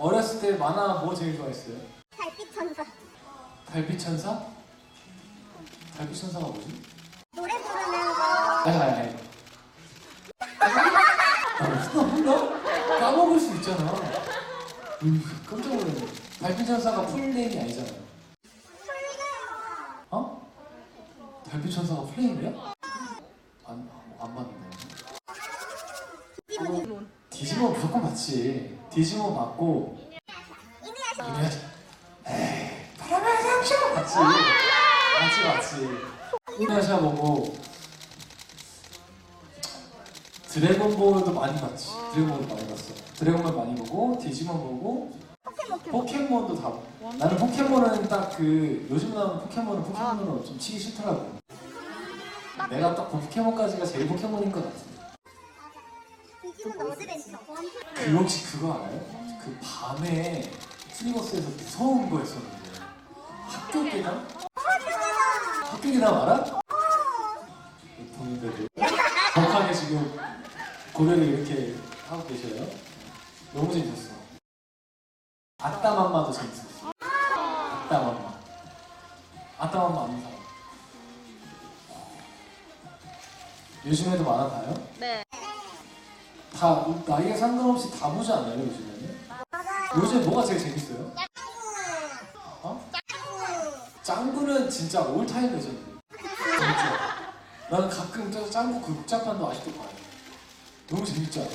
어렸을 때 만화 뭐 제일 좋아했어요? 달빛 천사. 달빛 천사? 달빛 천사가 뭐지? 노래 부르는 거. 아니 아니 아니 나 까먹을 수 있잖아 음, 깜짝 놀랐네 달빛 천사가 풀네임이 아니잖아요 어? 달빛 천사가 풀네임이야? 안, 안 봤는데. 디지몬 무조건 봤지 디지몬 봤고 이누야샤. 에이 상처 봤지 봤지 봤지 이누야샤 보고 드래곤볼도 많이 봤지 드래곤볼 많이 봤어 드래곤볼 많이 보고 디지몬 보고 포켓몬. 포켓몬도 다 보고 나는 포켓몬은 딱 그 요즘 나오는 포켓몬은 포켓몬으로 좀 치기 싫더라고 내가 딱 본 포켓몬까지가 제일 포켓몬인 것 같아 어드벤처. 그 혹시 그거 알아요? 그 밤에 투니버스에서 무서운 거 했었는데 학교 계단? 학교 계단 알아? 본인들도 벅하게 지금 고개를 이렇게 하고 계셔요 너무 재밌었어 아따맘마도 재밌었어 아따맘마 아따맘마 아는 사람 요즘에도 만화 봐요? 네. 다 나이에 상관없이 다 보지 않아요 요즘에는? 요즘 뭐가 제일 재밌어요? 어? 짱구는 진짜 올타임 레전드 진짜 나는 가끔 저 짱구 그 극장판도 아직도 봐요 너무 재밌지 않아?